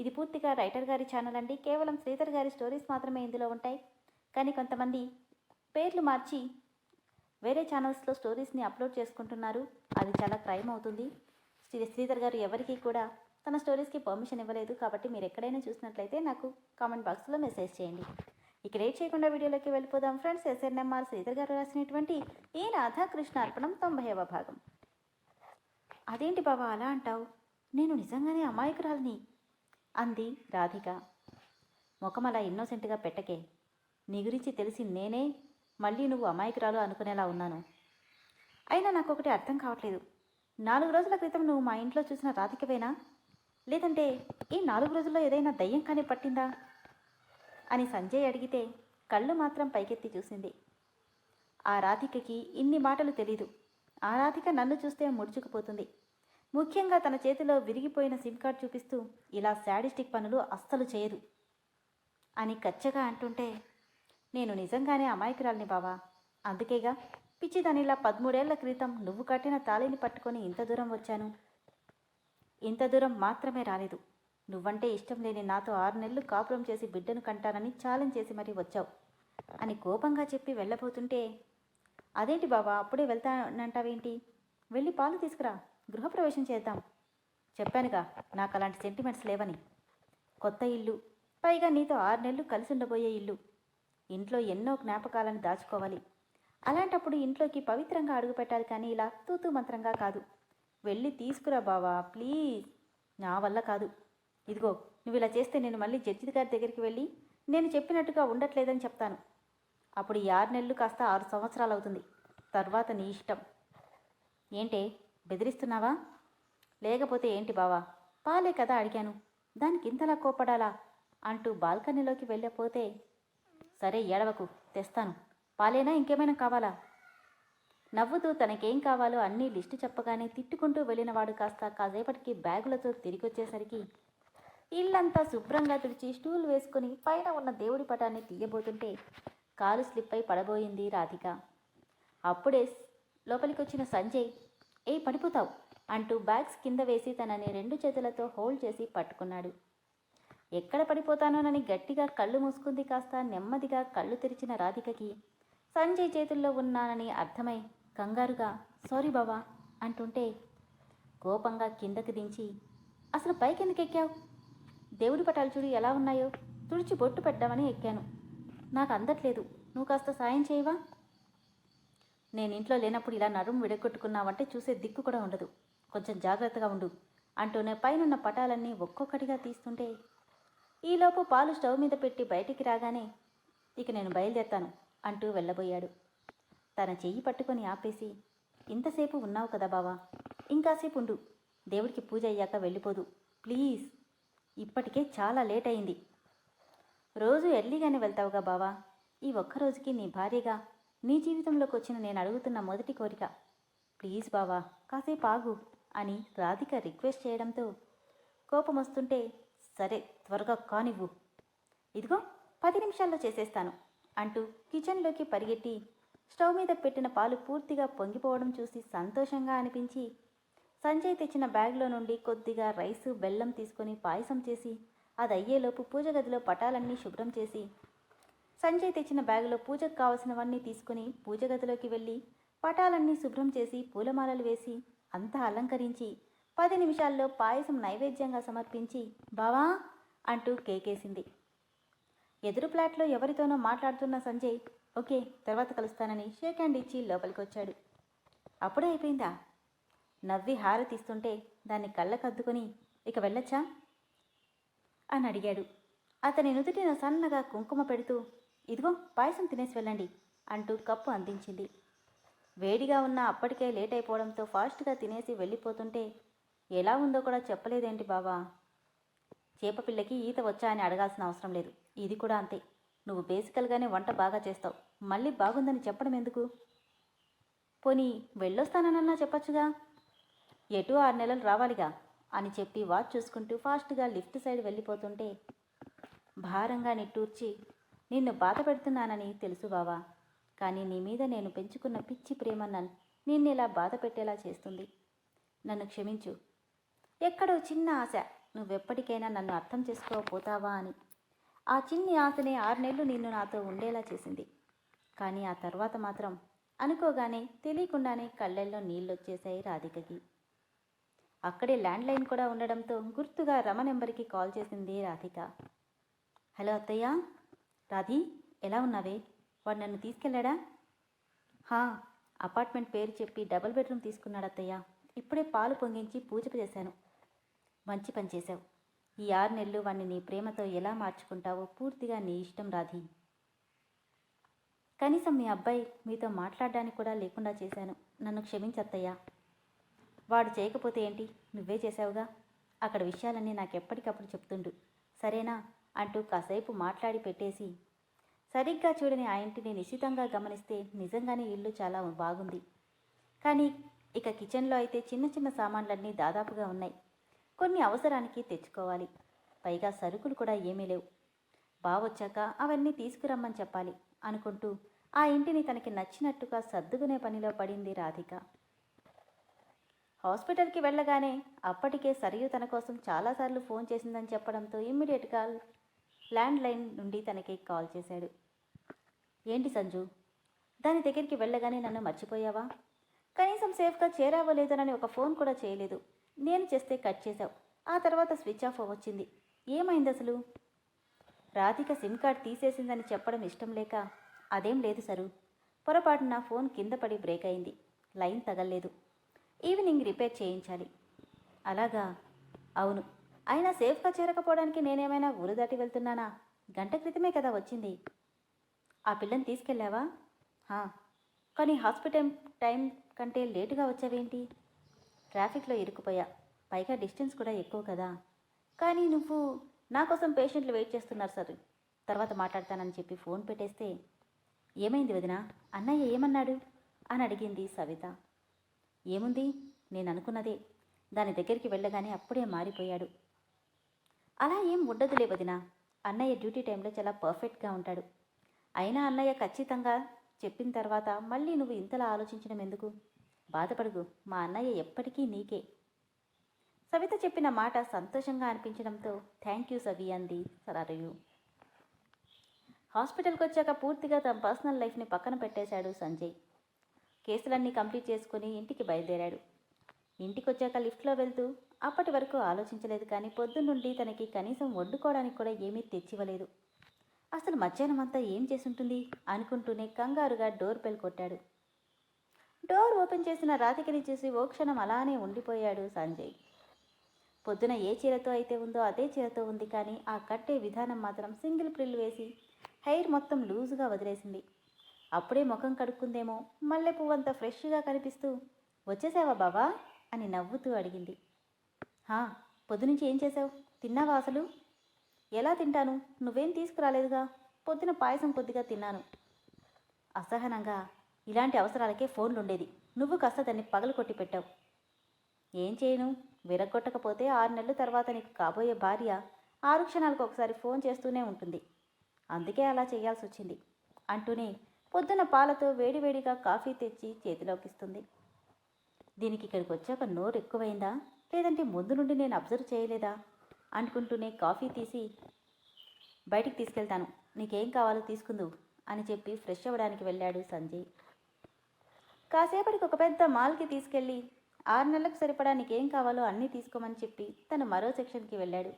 ఇది పూర్తిగా రైటర్ గారి ఛానల్ అండి. కేవలం శ్రీధర్ గారి స్టోరీస్ మాత్రమే ఇందులో ఉంటాయి. కానీ కొంతమంది పేర్లు మార్చి వేరే ఛానల్స్లో స్టోరీస్ని అప్లోడ్ చేసుకుంటున్నారు. అది చాలా క్రైమ్ అవుతుంది. శ్రీ శ్రీధర్ గారు ఎవరికి కూడా తన స్టోరీస్కి పర్మిషన్ ఇవ్వలేదు. కాబట్టి మీరు ఎక్కడైనా చూసినట్లయితే నాకు కామెంట్ బాక్స్లో మెసేజ్ చేయండి. ఇక రేట్ చేయకుండా వీడియోలోకి వెళ్ళిపోదాం. ఫ్రెండ్స్ ఎస్ఎన్ఎంఆర్ శ్రీధర్ గారు రాసినటువంటి ఈ రాధాకృష్ణ అర్పణం తొంభైవ భాగం. అదేంటి బాబా అలా అంటావు? నేను నిజంగానే అమాయకురాలిని అంది రాధిక. ముఖం అలా ఇన్నోసెంట్గా పెట్టకే. నీ గురించి తెలిసి నేనే మళ్ళీ నువ్వు అమాయకురాలు అనుకునేలా ఉన్నాను. అయినా నాకు ఒకటి అర్థం కావట్లేదు. నాలుగు రోజుల క్రితం నువ్వు మా ఇంట్లో చూసిన రాధికవేనా? లేదంటే ఈ నాలుగు రోజుల్లో ఏదైనా దయ్యం కానీ పట్టిందా? అని సంజయ్ అడిగితే కళ్ళు మాత్రం పైకెత్తి చూసింది. ఆ రాధికకి ఇన్ని మాటలు తెలీదు. ఆ రాధిక నన్ను చూస్తే ముడుచుకుపోతుంది. ముఖ్యంగా తన చేతిలో విరిగిపోయిన సిమ్ కార్డ్ చూపిస్తూ ఇలా శాడిస్టిక్ పనులు అస్సలు చేయదు అని కచ్చగా అంటుంటే నేను నిజంగానే అమాయకురాల్ని బావా. అందుకేగా పిచ్చిదానిలా పదమూడేళ్ళ క్రితం నువ్వు కట్టిన తాళిని పట్టుకొని ఇంత దూరం వచ్చాను. ఇంత దూరం మాత్రమే రాలేదు. నువ్వంటే ఇష్టం లేని నాతో ఆరు నెలలు కాపురం చేసి బిడ్డను కంటానని ఛాలెంజ్ చేసి మరీ వచ్చావు అని కోపంగా చెప్పి వెళ్ళబోతుంటే అదేంటి బావా అప్పుడే వెళ్తానంటావేంటి? వెళ్ళి పాలు తీసుకురా. గృహప్రవేశం చేద్దాం. చెప్పానుగా నాకు అలాంటి సెంటిమెంట్స్ లేవని. కొత్త ఇల్లు పైగా నీతో ఆరు నెలలు కలిసి ఉండబోయే ఇల్లు. ఇంట్లో ఎన్నో జ్ఞాపకాలను దాచుకోవాలి. అలాంటప్పుడు ఇంట్లోకి పవిత్రంగా అడుగుపెట్టాలి కానీ ఇలా తూతూ మంత్రంగా కాదు. వెళ్ళి తీసుకురా బావా ప్లీజ్. నా వల్ల కాదు. ఇదిగో నువ్వు ఇలా చేస్తే నేను మళ్ళీ జడ్జి గారి దగ్గరికి వెళ్ళి నేను చెప్పినట్టుగా ఉండట్లేదని చెప్తాను. అప్పుడు ఈ ఆరు నెలలు కాస్త ఆరు సంవత్సరాలు అవుతుంది తర్వాత నీ ఇష్టం. ఏంటే? బెదిరిస్తున్నావా? లేకపోతే ఏంటి బావా? పాలే కదా అడిగాను. దానికి ఇంతలా కోపడాలా? అంటూ బాల్కనీలోకి వెళ్ళకపోతే సరే ఏడవకు తెస్తాను. పాలేనా? ఇంకేమైనా కావాలా? నవ్వుతూ తనకేం కావాలో అన్నీ లిస్టు చెప్పగానే తిట్టుకుంటూ వెళ్ళినవాడు కాస్త కాసేపటికి బ్యాగులతో తిరిగొచ్చేసరికి ఇల్లంతా శుభ్రంగా తుడిచి స్టూల్ వేసుకుని పైన ఉన్న దేవుడి పటాన్ని తీయబోతుంటే కాలు స్లిప్ అయి పడబోయింది రాధిక. అప్పుడే లోపలికొచ్చిన సంజయ్ ఏ పడిపోతావు అంటూ బ్యాగ్స్ కింద వేసి తనని రెండు చేతులతో హోల్డ్ చేసి పట్టుకున్నాడు. ఎక్కడ పడిపోతానోనని గట్టిగా కళ్ళు మూసుకుంది కాస్త నెమ్మదిగా కళ్ళు తెరిచిన రాధికకి. సంజయ్ చేతుల్లో ఉన్నానని అర్థమై కంగారుగా సారీ బావా అంటుంటే కోపంగా కిందకి దించి అసలు పైకెందుకు ఎక్కావు? దేవుడి పటాలు చూడు ఎలా ఉన్నాయో తుడిచి బొట్టు పెట్టామని ఎక్కాను. నాకు అందట్లేదు. నువ్వు కాస్త సాయం చేయవా? నేను ఇంట్లో లేనప్పుడు ఇలా నడుము విడగొట్టుకున్నావంటే చూసే దిక్కు కూడా ఉండదు. కొంచెం జాగ్రత్తగా ఉండు. అంటూనే పైనున్న పటాలన్నీ ఒక్కొక్కటిగా తీస్తుంటే ఈలోపు పాలు స్టవ్ మీద పెట్టి బయటికి రాగానే ఇక నేను బయలుదేరతాను అంటూ వెళ్ళబోయాడు. తన చెయ్యి పట్టుకొని ఆపేసి ఇంతసేపు ఉన్నావు కదా బావా ఇంకాసేపు ఉండు. దేవుడికి పూజ అయ్యాక వెళ్ళిపోదు. ప్లీజ్ ఇప్పటికే చాలా లేట్ అయింది. రోజు ఎర్లీగానే వెళ్తావుగా బావా. ఈ ఒక్కరోజుకి నీ భార్యగా నీ జీవితంలోకి వచ్చిన నేను అడుగుతున్న మొదటి కోరిక ప్లీజ్ బావా కాసేపు ఆగు అని రాధిక రిక్వెస్ట్ చేయడంతో కోపం వస్తుంటే సరే త్వరగా కానివ్వు. ఇదిగో పది నిమిషాల్లో చేసేస్తాను అంటూ కిచెన్లోకి పరిగెట్టి స్టవ్ మీద పెట్టిన పాలు పూర్తిగా పొంగిపోవడం చూసి సంతోషంగా అనిపించి సంజయ్ తెచ్చిన బ్యాగ్లో నుండి కొద్దిగా రైసు బెల్లం తీసుకొని పాయసం చేసి అది అయ్యేలోపు పూజ గదిలో పటాలన్నీ శుభ్రం చేసి సంజయ్ తెచ్చిన బ్యాగులో పూజకు కావలసినవన్నీ తీసుకుని పూజ గదిలోకి వెళ్ళి పటాలన్నీ శుభ్రం చేసి పూలమాలలు వేసి అంతా అలంకరించి పది నిమిషాల్లో పాయసం నైవేద్యంగా సమర్పించి బావా అంటూ కేకేసింది. ఎదురు ప్లాట్లో ఎవరితోనో మాట్లాడుతున్న సంజయ్ ఓకే తర్వాత కలుస్తానని షేక్ హ్యాండ్ ఇచ్చి లోపలికి వచ్చాడు అప్పుడే అయిపోయిందా? నవ్వి హారతిస్తుంటే దాన్ని కళ్ళకద్దుకొని ఇక వెళ్ళొచ్చా? అని అడిగాడు. అతని నుదుటిన సన్నగా కుంకుమ పెడుతూ ఇదిగో పాయసం తినేసి వెళ్ళండి అంటూ కప్పు అందించింది. వేడిగా ఉన్న అప్పటికే లేట్ అయిపోవడంతో ఫాస్ట్గా తినేసి వెళ్ళిపోతుంటే ఎలా ఉందో కూడా చెప్పలేదేంటి బావా? చేపపిల్లకి ఈత వచ్చా అని అడగాల్సిన అవసరం లేదు. ఇది కూడా అంతే. నువ్వు బేసికల్గానే వంట బాగా చేస్తావు. మళ్ళీ బాగుందని చెప్పడం ఎందుకు? పోనీ వెళ్ళొస్తానన్నా చెప్పచ్చుగా? ఎటు ఆరు నెలలు రావాలిగా అని చెప్పి వాచ్ చూసుకుంటూ ఫాస్ట్గా లిఫ్ట్ సైడ్ వెళ్ళిపోతుంటే భారంగా నిట్టూర్చి నిన్ను బాధ పెడుతున్నానని తెలుసు బావా. కానీ నీ మీద నేను పెంచుకున్న పిచ్చి ప్రేమ నన్ను నిన్ను ఇలా బాధ పెట్టేలా చేస్తుంది. నన్ను క్షమించు. ఎక్కడో చిన్న ఆశ నువ్వెప్పటికైనా నన్ను అర్థం చేసుకోకపోతావా అని. ఆ చిన్ని ఆశనే ఆరు నెలలు నిన్ను నాతో ఉండేలా చేసింది. కానీ ఆ తర్వాత మాత్రం అనుకోగానే తెలియకుండానే కళ్ళల్లో నీళ్ళొచ్చేశాయి రాధికకి. అక్కడే ల్యాండ్ లైన్ కూడా ఉండడంతో గుర్తుగా రమ నెంబర్కి కాల్ చేసింది రాధిక. హలో అత్తయ్య. రాధి ఎలా ఉన్నావే? వాడు నన్ను తీసుకెళ్ళాడా? హా అపార్ట్మెంట్ పేరు చెప్పి డబుల్ బెడ్రూమ్ తీసుకున్నాడు అత్తయ్య ఇప్పుడే పాలు పొంగించి పూజ చేశాను. మంచి పని చేశావు. ఈ ఆరు నెలలు వాణ్ణి నీ ప్రేమతో ఎలా మార్చుకుంటావో పూర్తిగా నీ ఇష్టం రాధి. కనీసం మీ అబ్బాయి మీతో మాట్లాడడానికి కూడా లేకుండా చేశాను. నన్ను క్షమించత్తయ్యా. వాడు చేయకపోతే ఏంటి? నువ్వే చేసావుగా అక్కడ విషయాలన్నీ నాకు ఎప్పటికప్పుడు చెప్తుండు. సరేనా? అంటూ కాసేపు మాట్లాడి పెట్టేసి సరిగ్గా చూడని ఆ ఇంటిని నిశితంగా గమనిస్తే నిజంగానే ఇల్లు చాలా బాగుంది. కానీ ఇక కిచెన్లో అయితే చిన్న చిన్న సామాన్లన్నీ దాదాపుగా ఉన్నాయి. కొన్ని అవసరానికి తెచ్చుకోవాలి. పైగా సరుకులు కూడా ఏమీ లేవు. బావొచ్చాక అవన్నీ తీసుకురమ్మని చెప్పాలి అనుకుంటూ ఆ ఇంటిని తనకి నచ్చినట్టుగా సర్దుకునే పనిలో పడింది రాధిక. హాస్పిటల్కి వెళ్ళగానే అప్పటికే సరియు తన కోసం చాలాసార్లు ఫోన్ చేసిందని చెప్పడంతో ఇమ్మీడియట్గా ల్యాండ్ లైన్ నుండి తనకి కాల్ చేశాడు. ఏంటి సంజు? దాని దగ్గరికి వెళ్ళగానే నన్ను మర్చిపోయావా? కనీసం సేఫ్గా చేరావో లేదనని ఒక ఫోన్ కూడా చేయలేదు. నేను చేస్తే కట్ చేశావు. ఆ తర్వాత స్విచ్ ఆఫ్ వచ్చింది. ఏమైంది అసలు? రాధిక సిమ్ కార్డ్ తీసేసిందని చెప్పడం ఇష్టం లేక అదేం లేదు సరు. పొరపాటున ఫోన్ కింద పడి బ్రేక్ అయింది. లైన్ తగలలేదు. ఈవినింగ్ రిపేర్ చేయించాలి. అలాగా? అవును. అయినా సేఫ్గా చేరకపోవడానికి నేనేమైనా ఊరు దాటి వెళ్తున్నానా? గంట క్రితమే కదా వచ్చింది. ఆ పిల్లని తీసుకెళ్ళావా? కానీ హాస్పిటల్ టైం కంటే లేటుగా వచ్చావేంటి? ట్రాఫిక్లో ఇరుక్కుపోయా. పైగా డిస్టెన్స్ కూడా ఎక్కువ కదా. కానీ నువ్వు నా కోసం పేషెంట్లు వెయిట్ చేస్తున్నారు సార్. తర్వాత మాట్లాడతానని చెప్పి ఫోన్ పెట్టేస్తే ఏమైంది వదిన? అన్నయ్య ఏమన్నాడు? అని అడిగింది సవిత. ఏముంది? నేను అనుకున్నదే దాని దగ్గరికి వెళ్ళగానే అప్పుడే మారిపోయాడు. అలా ఏం ఉండదులే వదిన. అన్నయ్య డ్యూటీ టైంలో చాలా పర్ఫెక్ట్గా ఉంటాడు. అయినా అన్నయ్య ఖచ్చితంగా చెప్పిన తర్వాత మళ్ళీ నువ్వు ఇంతలా ఆలోచించడం ఎందుకు? బాధపడుగు మా అన్నయ్య ఎప్పటికీ నీకే. సవిత చెప్పిన మాట సంతోషంగా అనిపించడంతో థ్యాంక్ యూ సవి అంది సరయు హాస్పిటల్కి వచ్చాక పూర్తిగా తన పర్సనల్ లైఫ్ని పక్కన పెట్టేశాడు సంజయ్. కేసులన్నీ కంప్లీట్ చేసుకుని ఇంటికి బయలుదేరాడు. ఇంటికి వచ్చాక లిఫ్ట్లో వెళ్తూ అప్పటి వరకు ఆలోచించలేదు కానీ పొద్దున్నుండి తనకి కనీసం వండుకోవడానికి కూడా ఏమీ తెచ్చివ్వలేదు. అసలు మధ్యాహ్నం అంతా ఏం చేసుంటుంది? అనుకుంటూనే కంగారుగా డోర్ బెల్ కొట్టాడు. డోర్ ఓపెన్ చేసిన రాధికని చూసి ఓ క్షణం అలానే ఉండిపోయాడు సంజయ్. పొద్దున ఏ చీరతో అయితే ఉందో అదే చీరతో ఉంది కానీ ఆ కట్టే విధానం మాత్రం సింగిల్ ప్రిల్ వేసి హెయిర్ మొత్తం లూజుగా వదిలేసింది. అప్పుడే ముఖం కడుక్కుందేమో మల్లె పువ్వంతా ఫ్రెష్గా కనిపిస్తూ వచ్చేసావా బావా? అని నవ్వుతూ అడిగింది. హా పొద్దునుంచి ఏం చేసావు తిన్నావా అసలు? ఎలా తింటాను? నువ్వేం తీసుకురాలేదుగా? పొద్దున పాయసం కొద్దిగా తిన్నాను. అసహనంగా ఇలాంటి అవసరాలకే ఫోన్లు ఉండేది నువ్వు కాస్త దాన్ని పగలు కొట్టి పెట్టావు. ఏం చేయను? విరగొట్టకపోతే ఆరు నెలల తర్వాత నీకు కాబోయే భార్య ఆరు క్షణాలకు ఒకసారి ఫోన్ చేస్తూనే ఉంటుంది. అందుకే అలా చేయాల్సి వచ్చింది అంటూనే పొద్దున పాలతో వేడివేడిగా కాఫీ తెచ్చి చేతిలోకి ఇస్తుంది దీనికి ఇక్కడికి వచ్చాక నోరు ఎక్కువైందా లేదంటే ముందు నుండి నేను అబ్జర్వ్ చేయలేదా? అనుకుంటూనే కాఫీ తీసి బయటికి తీసుకెళ్తాను. నీకేం కావాలో తీసుకుందు అని చెప్పి ఫ్రెష్ అవ్వడానికి వెళ్ళాడు సంజయ్. కాసేపటికి ఒక పెద్ద మాల్కి తీసుకెళ్ళి ఆరు నెలలకు సరిపడా నీకేం కావాలో అన్నీ తీసుకోమని చెప్పి తను మరో సెక్షన్కి వెళ్ళాడు.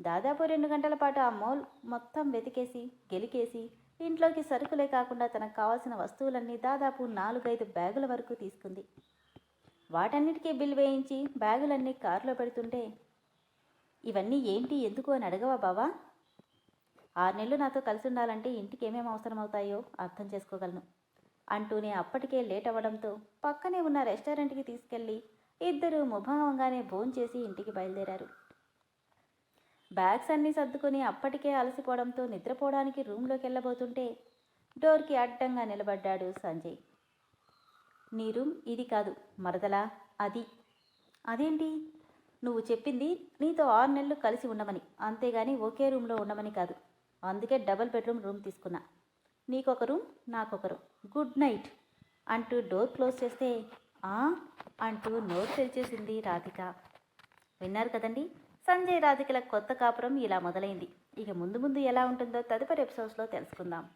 దాదాపు రెండు గంటల పాటు ఆ మాల్ మొత్తం వెతికేసి గెలికేసి ఇంట్లోకి సరుకులే కాకుండా తనకు కావాల్సిన వస్తువులన్నీ దాదాపు నాలుగైదు బ్యాగుల వరకు తీసుకుంది. వాటన్నిటికీ బిల్ వేయించి బ్యాగులన్నీ కారులో పెడుతుంటే ఇవన్నీ ఏంటి? ఎందుకు? అని అడగవా బావా? ఆరు నెలలు నాతో కలిసి ఉండాలంటే ఇంటికి ఏమేమి అవసరమవుతాయో అర్థం చేసుకోగలను అంటూనే అప్పటికే లేట్ అవ్వడంతో పక్కనే ఉన్న రెస్టారెంట్కి తీసుకెళ్ళి ఇద్దరు ముభావంగానే భోంచేసి ఇంటికి బయలుదేరారు. బ్యాగ్స్ అన్నీ సర్దుకొని అప్పటికే అలసిపోవడంతో నిద్రపోవడానికి రూమ్లోకి వెళ్ళబోతుంటే డోర్కి అడ్డంగా నిలబడ్డాడు సంజయ్. నీ రూమ్ ఇది కాదు మరదలా అది. అదేంటి? నువ్వు చెప్పింది నీతో ఆరు నెలలు కలిసి ఉండమని అంతేగాని ఒకే రూమ్లో ఉండమని కాదు. అందుకే డబుల్ బెడ్రూమ్ రూమ్ తీసుకున్నా. నీకొక రూమ్ నాకొక రూమ్ గుడ్ నైట్ అంటూ డోర్ క్లోజ్ చేస్తే ఆ? అంటూ నోరు తెరిచేసింది రాధిక. విన్నారు కదండి? సంజయ్ రాధికల కొత్త కాపురం ఇలా మొదలైంది. ఇక ముందు ముందు ఎలా ఉంటుందో తదుపరి ఎపిసోడ్స్లో తెలుసుకుందాం.